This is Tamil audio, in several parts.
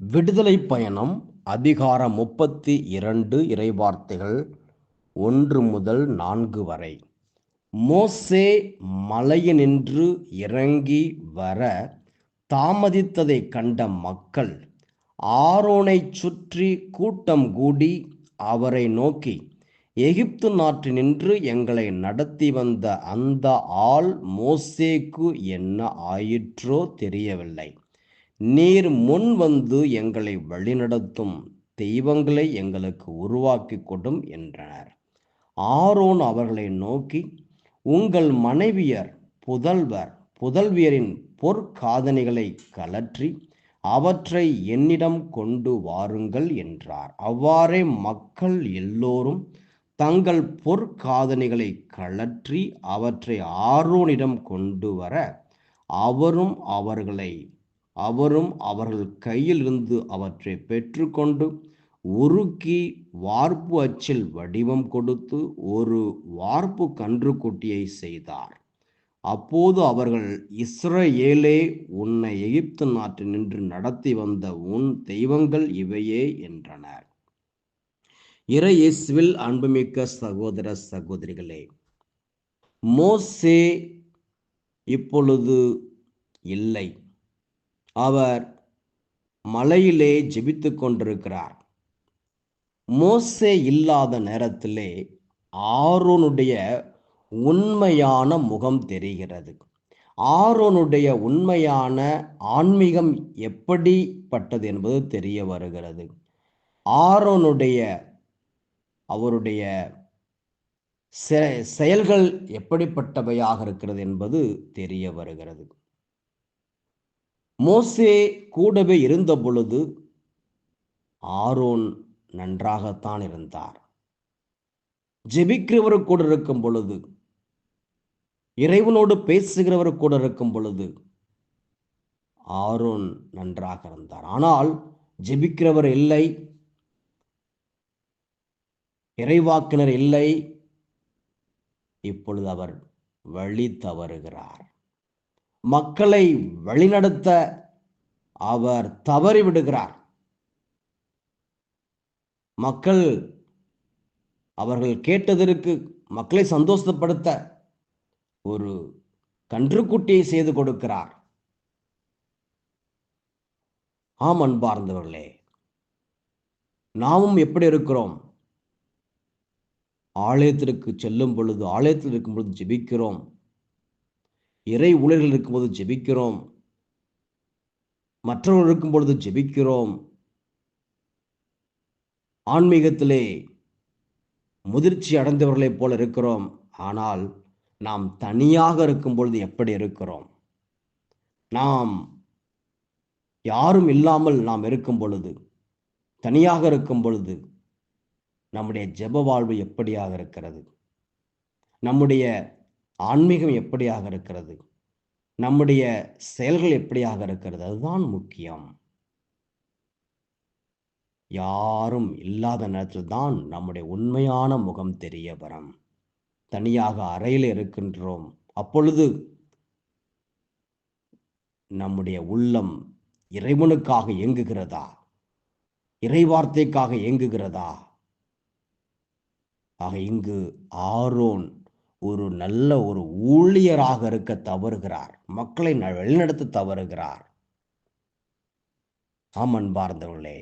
விடுதலை பயணம் அதிகாரம் முப்பத்தி இரண்டு இறைவார்த்தைகள் ஒன்று முதல் நான்கு வரை. மோசே மலையினின்று இறங்கி வர தாமதித்ததைக் கண்ட மக்கள் ஆரோனைச் சுற்றி கூட்டம் கூடி அவரை நோக்கி எகிப்து நாட்டினின்று எங்களை நடத்தி வந்த அந்த ஆள் மோசேக்கு என்ன ஆயிற்றோ தெரியவில்லை. நீர் முன் வந்து எங்களை வழிநடத்தும் தெய்வங்களை எங்களுக்கு உருவாக்கி கொடும் என்றனர். ஆரோன் அவர்களை நோக்கி உங்கள் மனைவியர் புதல்வர் புதல்வியரின் பொற்காதணிகளை கலற்றி அவற்றை என்னிடம் கொண்டு வாருங்கள் என்றார். அவ்வாறே மக்கள் எல்லோரும் தங்கள் பொற்காதணிகளை கழற்றி அவற்றை ஆரோனிடம் கொண்டு வர அவரும் அவர்களை அவரும் அவர்கள் கையிலிருந்து அவற்றை பெற்றுக்கொண்டு உருக்கி வார்ப்பு அச்சில் வடிவம் கொடுத்து ஒரு வார்ப்பு கன்றுக்குட்டியை செய்தார். அப்போது அவர்கள் இஸ்ரேலே உன்னை எகிப்து நாட்டில் நின்று நடத்தி வந்த உன் தெய்வங்கள் இவையே என்றனர். இறை அன்புமிக்க சகோதர சகோதரிகளே மோசே இப்பொழுது இல்லை. அவர் மலையிலே ஜெபித்து கொண்டிருக்கிறார். மோசே இல்லாத நேரத்திலே ஆரோனுடைய உண்மையான முகம் தெரிகிறது. ஆரோனுடைய உண்மையான ஆன்மீகம் எப்படிப்பட்டது என்பது தெரிய வருகிறது. ஆரோனுடைய அவருடைய செயல்கள் எப்படிப்பட்டவையாக இருக்கிறது என்பது தெரிய வருகிறது. மோசே கூடவே இருந்த பொழுது ஆரோன் நன்றாகத்தான் இருந்தார். ஜெபிக்கிறவர் கூட இருக்கும் பொழுது இறைவனோடு பேசுகிறவர் கூட இருக்கும் பொழுது ஆரோன் நன்றாக இருந்தார். ஆனால் ஜெபிக்கிறவர் இல்லை இறைவாக்கினர் இல்லை இப்பொழுது அவர் வழி தவறுகிறார். மக்களை வழிநடத்த அவர் தவறிவிடுகிறார் மக்கள் அவர்கள் கேட்டதற்கு மக்களை சந்தோஷப்படுத்த ஒரு கன்றுக்குட்டியை செய்து கொடுக்கிறார். ஆம் அன்பார்ந்தவர்களே நாமும் எப்படி இருக்கிறோம்? ஆலயத்திற்கு செல்லும் பொழுது ஆலயத்தில் இருக்கும் பொழுது ஜெபிக்கிறோம். இறை ஊழியர்கள் இருக்கும்போது ஜெபிக்கிறோம். மற்றவர்கள் இருக்கும் பொழுது ஜெபிக்கிறோம். ஆன்மீகத்திலே முதிர்ச்சி அடைந்தவர்களைப் போல இருக்கிறோம். ஆனால் நாம் தனியாக இருக்கும் பொழுது எப்படி இருக்கிறோம்? நாம் யாரும் இல்லாமல் நாம் இருக்கும் பொழுது தனியாக இருக்கும் பொழுது நம்முடைய ஜெப வாழ்வு எப்படியாக இருக்கிறது? நம்முடைய ஆன்மீகம் எப்படியாக இருக்கிறது? நம்முடைய செயல்கள் எப்படியாக இருக்கிறது? அதுதான் முக்கியம். யாரும் இல்லாத நேரத்தில் தான் நம்முடைய உண்மையான முகம் தெரிய வரும். தனியாக அறையில் இருக்கின்றோம். அப்பொழுது நம்முடைய உள்ளம் இறைவனுக்காக இயங்குகிறதா? இறைவார்த்தைக்காக இயங்குகிறதா? ஆக இங்கு ஆரோன் ஒரு நல்ல ஒரு ஊழியராக இருக்க தவறுகிறார். மக்களை வழிநடத்த தவறுகிறார். ஆமன் பார்ந்தவர்களே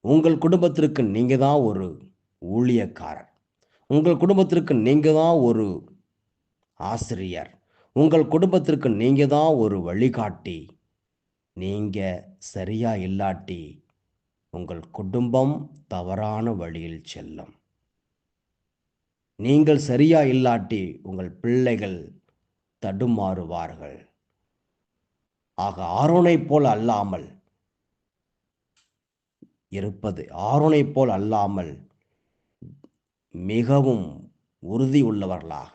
உங்கள் குடும்பத்திற்கு நீங்க தான் ஒரு ஊழியக்காரர். உங்கள் குடும்பத்திற்கு நீங்க தான் ஒரு ஆசிரியர். உங்கள் குடும்பத்திற்கு நீங்க தான் ஒரு வழிகாட்டி. நீங்க சரியா இல்லாட்டி உங்கள் குடும்பம் தவறான வழியில் செல்லும். நீங்கள் சரியா இல்லாட்டி உங்கள் பிள்ளைகள் தடுமாறுவார்கள். ஆக ஆரோனைப் போல் அல்லாமல் இருப்பது ஆரோனைப் போல் அல்லாமல் மிகவும் உறுதி உள்ளவர்களாக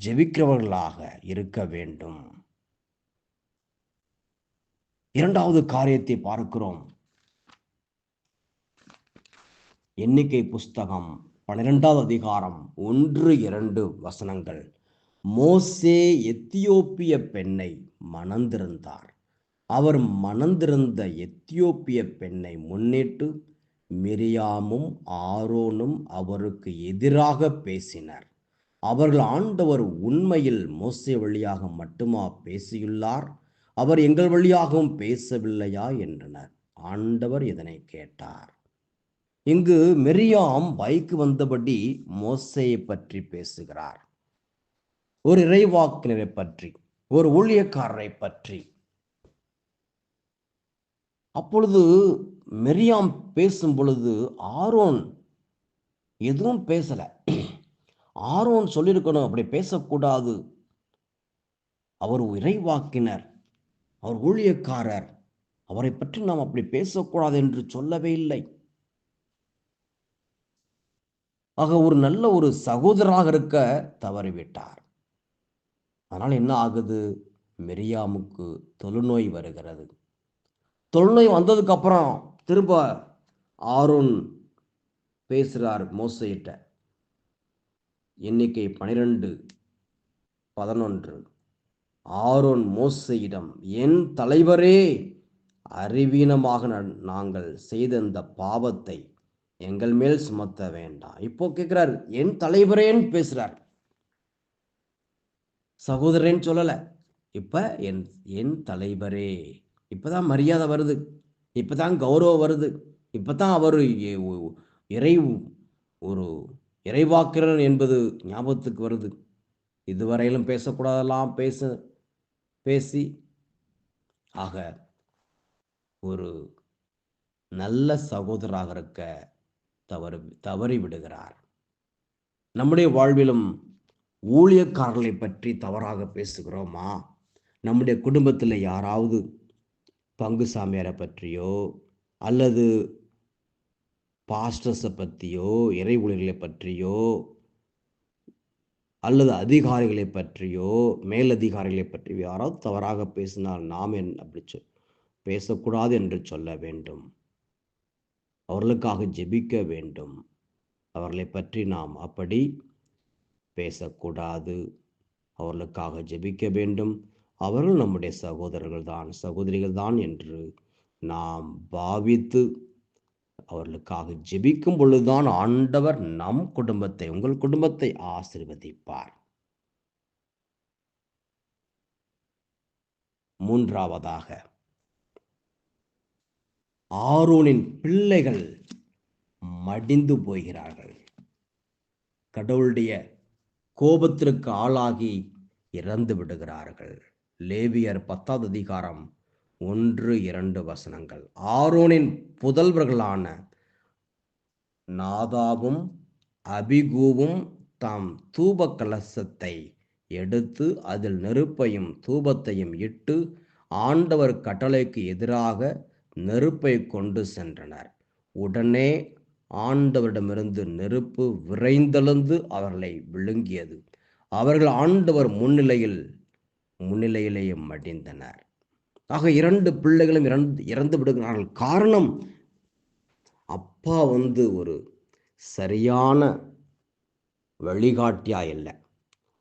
ஜெபிக்கிறவர்களாக இருக்க வேண்டும். இரண்டாவது காரியத்தை பார்க்கிறோம். எண்ணிக்கை புஸ்தகம் பன்னிரெண்டாவது அதிகாரம் ஒன்று இரண்டு வசனங்கள். மோசே எத்தியோப்பிய பெண்ணை மணந்திருந்தார். அவர் மணந்திருந்த எத்தியோப்பிய பெண்ணை முன்னிட்டு மிரியாமும் ஆரோனும் அவருக்கு எதிராக பேசினர். அவர்கள் ஆண்டவர் உண்மையில் மோசே வழியாக மட்டுமா பேசியுள்ளார்? அவர் எங்கள் வழியாகவும் பேசவில்லையா? என்றனர். ஆண்டவர் இதனை கேட்டார். இங்கு மெரியாம் பைக்கு வந்தபடி மோசையை பற்றி பேசுகிறார். ஒரு இறைவாக்கினரை பற்றி ஒரு ஊழியக்காரரை பற்றி. அப்பொழுது மெரியாம் பேசும் பொழுது ஆரோன் எதுவும் பேசல. ஆரோன் சொல்லியிருக்கணும் அப்படி பேசக்கூடாது. அவர் இறைவாக்கினர் அவர் ஊழியக்காரர் அவரை பற்றி நாம் அப்படி பேசக்கூடாது என்று சொல்லவே இல்லை. ஆக ஒரு நல்ல ஒரு சகோதரராக இருக்க தவறிவிட்டார். அதனால் என்ன ஆகுது? மெரியாமுக்கு தொழுநோய் வருகிறது. தொழுநோய் வந்ததுக்கு அப்புறம் திரும்ப ஆரோன் பேசுகிறார் மோசையிட்ட. எண்ணிக்கை பனிரெண்டு பதினொன்று. ஆரோன் மோசையிடம் என் தலைவரே அறிவீனமாக நாங்கள் செய்த இந்த பாவத்தை எங்கள் மேல் சுமத்த வேண்டாம். இப்போ கேட்கிறார் என் தலைவரேன்னு பேசுறார். சகோதரன் சொல்லல இப்ப என் என் தலைவரே இப்பதான் மரியாதை வருது இப்பதான் கௌரவம் வருது இப்பதான் அவர் இறை ஒரு இறைவாக்கிறன் என்பது ஞாபகத்துக்கு வருது. இதுவரையிலும் பேசக்கூடாதெல்லாம் பேச பேசி ஆக ஒரு நல்ல சகோதராக இருக்க தவறு தவறி விடுகிறார். நம்முடைய வாழ்விலும் ஊழியக்காரர்களை பற்றி தவறாக பேசுகிறோமா? நம்முடைய குடும்பத்தில் யாராவது பங்கு சாமியாரை பற்றியோ அல்லது பாஸ்டர்ஸை பற்றியோ இறை ஊழியர்களை பற்றியோ அல்லது அதிகாரிகளை பற்றியோ மேலதிகாரிகளை பற்றியோ யாராவது தவறாக பேசினால் நாம் என் அப்படி சொல் பேசக்கூடாது என்று சொல்ல வேண்டும். அவர்களுக்காக ஜெபிக்க வேண்டும். அவர்களை பற்றி நாம் அப்படி பேசக்கூடாது. அவர்களுக்காக ஜெபிக்க வேண்டும். அவர்கள் நம்முடைய சகோதரர்கள் தான் சகோதரிகள் தான் என்று நாம் பாவித்து அவர்களுக்காக ஜெபிக்கும் பொழுதுதான் ஆண்டவர் நம் குடும்பத்தை உங்கள் குடும்பத்தை ஆசிர்வதிப்பார். மூன்றாவதாக ஆரோனின் பிள்ளைகள் மடிந்து போகிறார்கள். கடவுளுடைய கோபத்திற்கு ஆளாகி இறந்து விடுகிறார்கள். லேவியர் பத்தாவது அதிகாரம் ஒன்று இரண்டு வசனங்கள். ஆரோனின் புதல்வர்களான நாதாவும் அபிகூவும் தாம் தூப கலசத்தை எடுத்து அதில் நெருப்பையும் தூபத்தையும் இட்டு ஆண்டவர் கட்டளைக்கு எதிராக நெருப்பை கொண்டு சென்றனர். உடனே ஆண்டவரிடமிருந்து நெருப்பு விரைந்தெழுந்து அவர்களை விழுங்கியது. அவர்கள் ஆண்டவர் முன்னிலையில் முன்னிலையிலேயே மடிந்தனர். ஆக இரண்டு பிள்ளைகளும் இறந்து இறந்து விடுகிறார்கள். காரணம் அப்பா வந்து ஒரு சரியான வழிகாட்டியா இல்லை.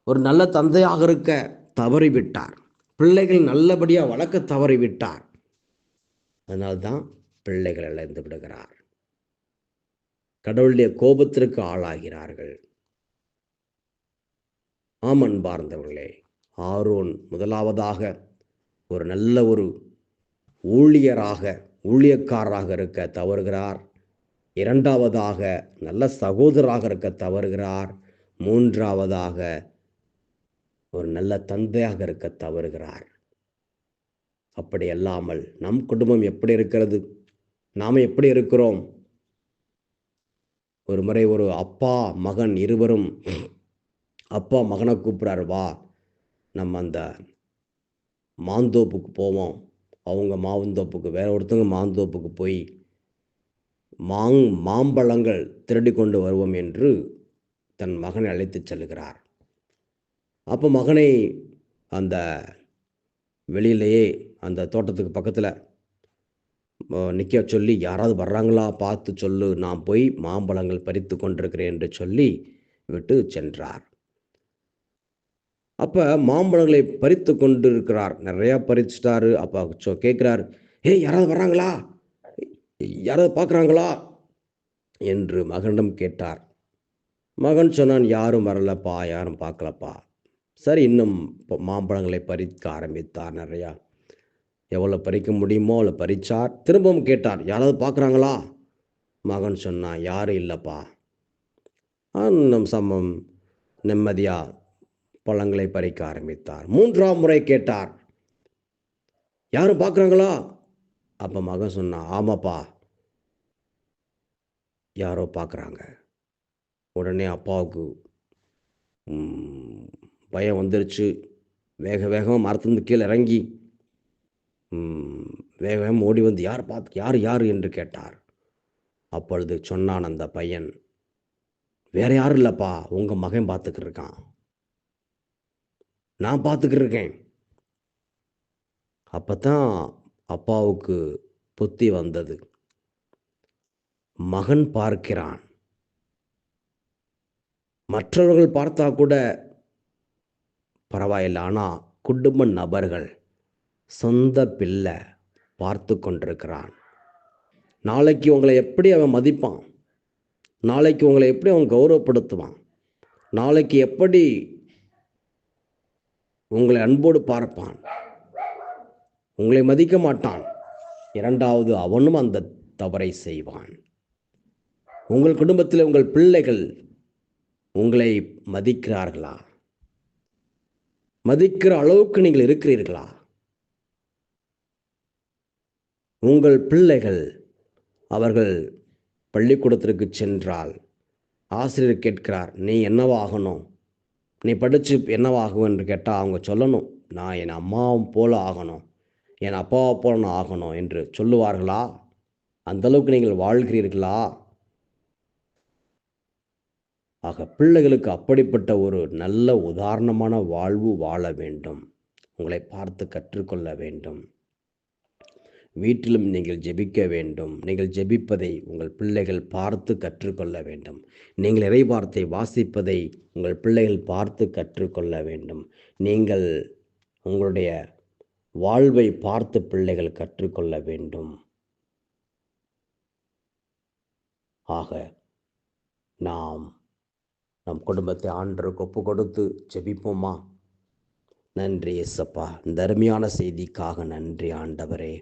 ஒரு நல்ல தந்தையாக இருக்க தவறிவிட்டார். பிள்ளைகள் நல்லபடியாக வளர்க்க தவறிவிட்டார். அதனால்தான் பிள்ளைகள் இழந்து விடுகிறார். கடவுளுடைய கோபத்திற்கு ஆளாகிறார்கள். ஆமன் பார்ந்தவர்களே ஆரோன் முதலாவதாக ஒரு நல்ல ஒரு ஊழியராக ஊழியக்காரராக இருக்க தவறுகிறார். இரண்டாவதாக நல்ல சகோதராக இருக்க தவறுகிறார். மூன்றாவதாக ஒரு நல்ல தந்தையாக இருக்க தவறுகிறார். அப்படி அல்லாமல் நம் குடும்பம் எப்படி இருக்கிறது? நாம் எப்படி இருக்கிறோம்? ஒரு முறை ஒரு அப்பா மகன் இருவரும் அப்பா மகனை கூப்பிட்றாரு வா நம்ம அந்த மாந்தோப்புக்கு போவோம். அவங்க மாவுந்தோப்புக்கு வேற ஒருத்தவங்க மாந்தோப்புக்கு போய் மாங் மாம்பழங்கள் திருடி கொண்டு வருவோம் என்று தன் மகனை அழைத்து செல்கிறார். அப்போ மகனை அந்த வெளியிலேயே அந்த தோட்டத்துக்கு பக்கத்தில் நிற்க சொல்லி யாராவது வர்றாங்களா பார்த்து சொல்லு நான் போய் மாம்பழங்கள் பறித்து கொண்டிருக்கிறேன் என்று சொல்லி விட்டு சென்றார். அப்போ மாம்பழங்களை பறித்து கொண்டு இருக்கிறார் நிறையா பறிச்சிட்டாரு. அப்போ சொ கேட்குறார் ஏய் யாராவது வர்றாங்களா? யாராவது பார்க்குறாங்களா? என்று மகனிடம் கேட்டார். மகன் சொன்னான் யாரும் வரலப்பா யாரும் பார்க்கலப்பா. சரி இன்னும் இப்போ மாம்பழங்களை பறிக்க ஆரம்பித்தார் நிறையா. எவ்வளோ பறிக்க முடியுமோ அவ்வளோ பறிச்சார். திரும்பவும் கேட்டார் யாராவது பார்க்குறாங்களா? மகன் சொன்னான் யாரும் இல்லைப்பா. நம் சமம் நிம்மதியாக பழங்களை பறிக்க ஆரம்பித்தார். மூன்றாம் முறை கேட்டார் யாரும் பார்க்குறாங்களா? அப்போ மகன் சொன்னான் ஆமாப்பா யாரோ பார்க்குறாங்க. உடனே அப்பாவுக்கு பயம் வந்துருச்சு. வேக வேகமாக மரத்துலேருந்து கீழே இறங்கி வேகம் ஓடி வந்து யார் பார்த்து யார் யார்? என்று கேட்டார். அப்பொழுது சொன்னான் அந்த பையன் வேற யாரும் இல்லைப்பா உங்கள் மகன் பார்த்துக்கிட்டு இருக்கான். நான் பார்த்துக்கிட்டு இருக்கேன். அப்போ தான் அப்பாவுக்கு புத்தி வந்தது. மகன் பார்க்கிறான். மற்றவர்கள் பார்த்தா கூட பரவாயில்லை ஆனால் குடும்ப நபர்கள் சொந்த பிள்ளை பார்த்து கொண்டிருக்கிறான். நாளைக்கு உங்களை எப்படி அவன் மதிப்பான்? நாளைக்கு உங்களை எப்படி அவன் கௌரவப்படுத்துவான்? நாளைக்கு எப்படி உங்களை அன்போடு பார்ப்பான்? உங்களை மதிக்க மாட்டான். இரண்டாவது அவனும் அந்த தவறை செய்வான். உங்கள் குடும்பத்தில் உங்கள் பிள்ளைகள் உங்களை மதிக்கிறார்களா? மதிக்கிற அளவுக்கு நீங்கள் இருக்கிறீர்களா? உங்கள் பிள்ளைகள் அவர்கள் பள்ளிக்கூடத்திற்கு சென்றால் ஆசிரியர் கேட்கிறார் நீ என்னவாகணும் நீ படித்து என்னவாகும் என்று கேட்டால் அவங்க சொல்லணும் நான் என் அம்மாவும் போல ஆகணும் என் அப்பாவை போல நான் ஆகணும் என்று சொல்லுவார்களா? அந்தளவுக்கு நீங்கள் வாழ்கிறீர்களா? ஆக பிள்ளைகளுக்கு அப்படிப்பட்ட ஒரு நல்ல உதாரணமான வாழ்வு வாழ வேண்டும். உங்களை பார்த்து கற்றுக்கொள்ள வேண்டும். வீட்டிலும் நீங்கள் ஜெபிக்க வேண்டும். நீங்கள் ஜெபிப்பதை உங்கள் பிள்ளைகள் பார்த்து கற்றுக்கொள்ள வேண்டும். நீங்கள் இறைவார்த்தை வாசிப்பதை உங்கள் பிள்ளைகள் பார்த்து கற்றுக்கொள்ள வேண்டும். நீங்கள் உங்களுடைய வாழ்வை பார்த்து பிள்ளைகள் கற்றுக்கொள்ள வேண்டும். ஆக நாம் நம் குடும்பத்தை ஆண்டருக்கு ஒப்பு கொடுத்து ஜெபிப்போமா? நன்றி இயேசப்பா. இந்த அருமையான செய்திக்காக நன்றி ஆண்டவரே.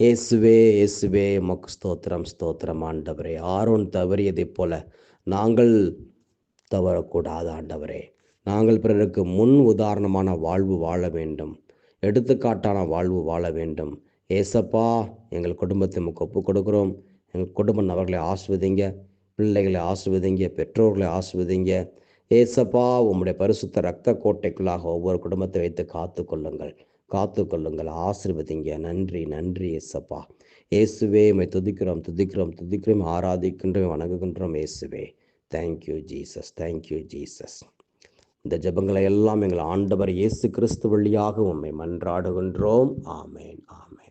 இயேசுவே இயேசுவே மக்கு ஸ்தோத்திரம் ஸ்தோத்திரம் ஆண்டவரே. ஆரோன் தவறியதைப் போல நாங்கள் தவறக்கூடாது ஆண்டவரே. நாங்கள் பிறருக்கு முன் உதாரணமான வாழ்வு வாழ வேண்டும். எடுத்துக்காட்டான வாழ்வு வாழ வேண்டும். ஏசப்பா எங்கள் குடும்பத்தை நமக்கு ஒப்பு கொடுக்குறோம். எங்கள் குடும்ப நபர்களை ஆஸ்வதிங்க பிள்ளைகளை ஆஸ்வதிங்க பெற்றோர்களை ஆஸ்வதிங்க ஏசப்பா உம்முடைய பரிசுத்த ரத்த கோட்டைக்குள்ளாக ஒவ்வொரு குடும்பத்தை வைத்து காத்து கொள்ளுங்கள் காத்து கொள்ளுங்கள் ஆசிர்வதிங்க. நன்றி நன்றி ஏசப்பா. இயேசுவே உமை துதிக்கிறோம் துதிக்கிறோம் துதிக்கிறோம். ஆராதிக்கின்றோம் வணங்குகின்றோம் இயேசுவே. தேங்க்யூ ஜீசஸ் தேங்க்யூ ஜீசஸ் இந்த ஜபங்களை எல்லாம் எங்கள் ஆண்டவர் இயேசு கிறிஸ்து வழியாக உம்மை மன்றாடுகின்றோம். ஆமேன் ஆமேன்.